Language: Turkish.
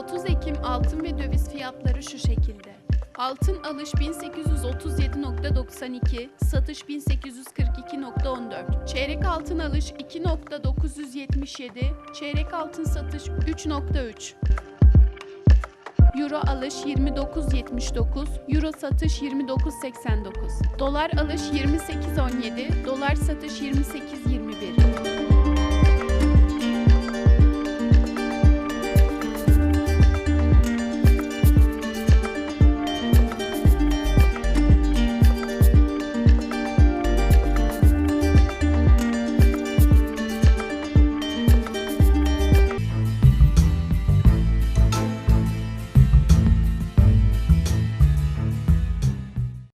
30 Ekim altın ve döviz fiyatları şu şekilde. Altın alış 1837.92, satış 1842.14. Çeyrek altın alış 2.977, çeyrek altın satış 3.3. Euro alış 29.79, Euro satış 29.89. Dolar alış 28.17, dolar satış 28.20.